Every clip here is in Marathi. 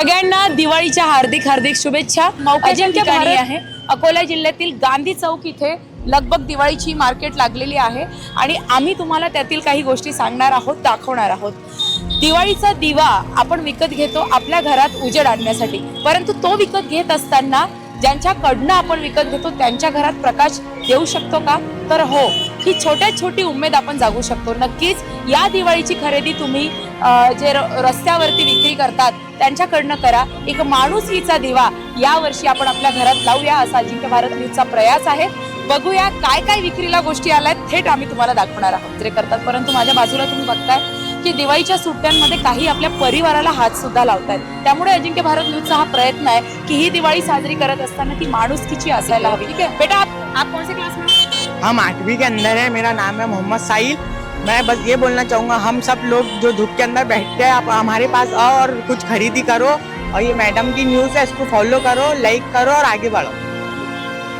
सगळ्यांना दिवाळीच्या हार्दिक हार्दिक शुभेच्छा. अजिंक्य भारत आहे. अकोला जिल्ह्यातील गांधी चौक इथे लगभग दिवाळीची मार्केट लागलेली आहे. आणि आम्ही तुम्हाला त्यातील काही गोष्टी सांगणार आहोत दाखवणार आहोत. दिवाळीचा दिवा आपण विकत घेतो आपल्या घरात उजेड आणण्यासाठी. परंतु तो विकत घेत असताना ज्यांच्याकडनं आपण विकत घेतो त्यांच्या घरात प्रकाश देऊ शकतो का? तर हो ही छोट्यात छोटी उमेद आपण जागू शकतो. नक्कीच या दिवाळीची खरेदी तुम्ही जे र- रस्त्यावरती विक्री करतात त्यांच्याकडनं करा. एक माणुसकीचा दिवा या वर्षी आपण आपल्या घरात लावूया असा अजिंक्य भारत न्यूजचा प्रयास आहे. बघूया काय काय विक्रीला गोष्टी आल्यात थेट आम्ही तुम्हाला दाखवणार आहोत. जे करतात परंतु माझ्या बाजूला तुम्ही बघताय की दिवाळीच्या सुट्ट्यांमध्ये काही आपल्या परिवाराला हात सुद्धा लावतायत. त्यामुळे अजिंक्य भारत न्यूजचा हा प्रयत्न आहे की ही दिवाळी साजरी करत असताना ती माणुसकीची असायला हवी. ठीक आहे? बेटा आप, आप कौन से क्लास में हो? हम आठवीं के अंदर है मेरा नाम है मोहम्मद साहिल। मैं बस ये बोलना चाहूँगा हम सब लोग जो धूप के अंदर बैठते हैं आप हमारे पास आओ और कुछ खरीदी करो। और ये मैडम की न्यूज़ है इसको फॉलो करो लाइक करो और आगे बढ़ो।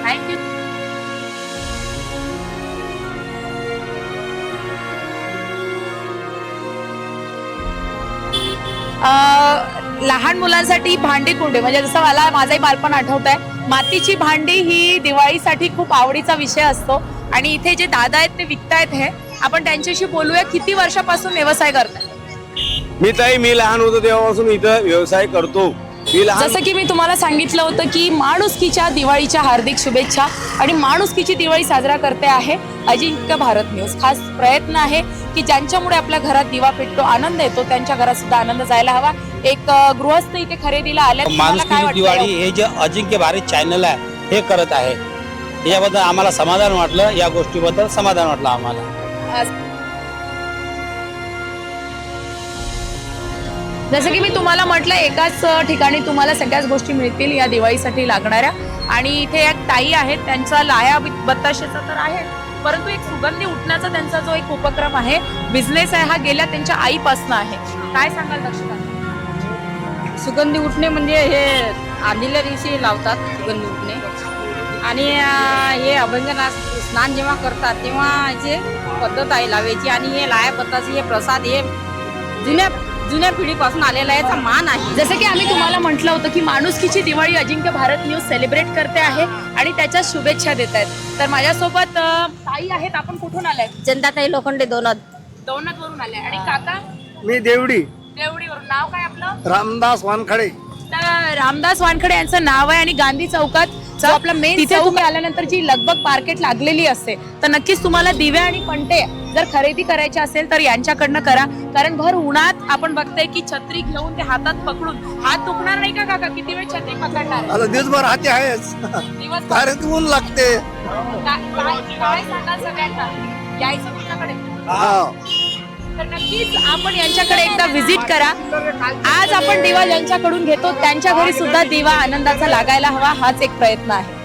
थँक्यू लहान मुलांसाठी भांडी कुंडे म्हणजे जसं मला माझंही बालपण आठवत आहे मातीची भांडी ही दिवाळीसाठी खूप आवडीचा विषय असतो. आणि इथे जे दादा आहेत ते विकतायत हे. आपण त्यांच्याशी बोलूया किती वर्षापासून व्यवसाय करताय? मी ताई मी लहान होतो तेव्हापासून इथं व्यवसाय करतो. जसं की मी तुम्हाला सांगितलं होतं की माणुसकीच्या दिवाळीच्या हार्दिक शुभेच्छा आणि माणुसकीची दिवाळी साजरा करते आहे अजिंक्य भारत न्यूज. खास प्रयत्न आहे की ज्यांच्यामुळे आपल्या घरात दिवा पेटतो आनंद येतो त्यांच्या घरात सुद्धा आनंद जायला हवा. एक गृहस्थ इथे खरेदीला आले माणुसकी दिवाळी हे जे अजिंक्य भारत चॅनल आहे हे करत आहे. याबद्दल आम्हाला समाधान वाटलं या गोष्टीबद्दल समाधान वाटलं आम्हाला. जसं की मी तुम्हाला म्हटलं एकाच ठिकाणी तुम्हाला सगळ्याच गोष्टी मिळतील या दिवाळीसाठी लागणाऱ्या. आणि इथे एक ताई आहेत त्यांचा लाया बत्ताशेचा तर आहे परंतु एक सुगंधी उठण्याचा त्यांचा जो एक उपक्रम आहे बिझनेस आहे हा गेल्या त्यांच्या आईपासून आहे. काय सांगाल दक्षता सुगंधी उठणे म्हणजे हे आधील्या दिवशी लावतात सुगंधी उठणे. आणि हे अभंगना स्नान जेव्हा करतात तेव्हा याची पद्धत आहे लावायची आणि हे लाया पत्ताचे हे प्रसाद हे जुन्या जुन्या पिढीपासून आलेला याचा मान आहे. जसं की आम्ही तुम्हाला म्हटलं होतं की माणुसकीची दिवाळी अजिंक्य भारत न्यूज सेलिब्रेट करते आहे आणि त्याच्या शुभेच्छा देत आहेत. तर माझ्यासोबत ताई आहेत. आपण कुठून आलाय? जनताताई लोखंडे दोनद. दोनत वरून आले आणि काका? मी देवडी. देवडीवरून. नाव काय आपलं? रामदास वानखडे. तर रामदास वानखडे यांचं नाव आहे आणि गांधी चौकात जो आपला मेन तिथे तुम्ही आल्यानंतर जी लगबग मार्केट लागलेली असते तर नक्कीच तुम्हाला दिवे आणि पंटे जर खरेदी करायचे असेल तर यांच्याकडनं करा. कारण भर उन्हात आपण बघताय की छत्री घेऊन ते हातात पकडून हात दुखणार नाही का काका? किती वेळ छत्री पकडणार? आता दिवसभर हाती आहेच. दिवस कारण ऊन लागते. काय काय- काय सांगाल सगळ्यांना? यायचं तुमच्याकडे. हा. तर नक्कीच आपण यांच्याकडे एकदा व्हिजिट करा. आज आपण दिवा ज्यांच्याकडून घेतो. त्यांच्या घरी सुद्धा दिवा आनंदाचा लागायला हवा. हाच एक प्रयत्न आहे.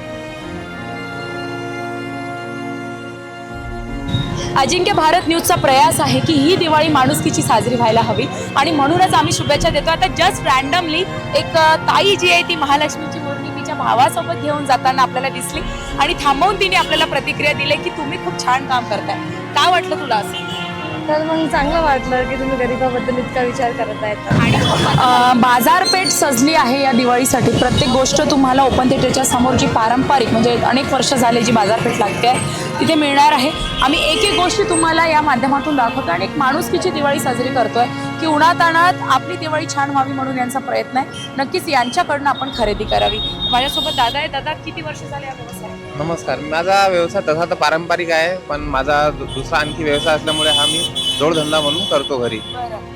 अजिंक्य भारत न्यूजचा प्रयास आहे की ही दिवाळी माणुसकीची साजरी व्हायला हवी. आणि म्हणूनच आम्ही शुभेच्छा देतो. आता जस्ट रॅन्डमली एक ताई जी आहे ती महालक्ष्मीची मूर्ती तिच्या भावासोबत घेऊन जाताना आपल्याला दिसली. आणि थांबवून तिने आपल्याला प्रतिक्रिया दिली की तुम्ही खूप छान काम करताय. काय वाटलं तुला असं? तर मग चांगलं वाटलं की तुम्ही गरिबाबद्दल इतका विचार करत आहेत. आणि बाजारपेठ सजली आहे या दिवाळीसाठी. प्रत्येक गोष्ट तुम्हाला ओपन थिएटरच्या समोर जी पारंपरिक म्हणजे अनेक वर्ष झाले जी बाजारपेठ लागते आहे तिथे मिळणार आहे. आम्ही एक एक गोष्टी तुम्हाला या माध्यमातून दाखवतो आणि एक माणुसकीची दिवाळी साजरी करतोय की उन्हाताणात आपली दिवाळी छान व्हावी म्हणून यांचा प्रयत्न आहे. नक्कीच यांच्याकडनं आपण खरेदी करावी. माझ्यासोबत दादा आहे दादा किती वर्ष झाले या व्यवसायात? नमस्कार. माझा व्यवसाय तसा तर पारंपरिक आहे पण माझा दुसरा आणखी व्यवसाय असल्यामुळे हा मी जोडधंदा म्हणून करतो घरी. बरं.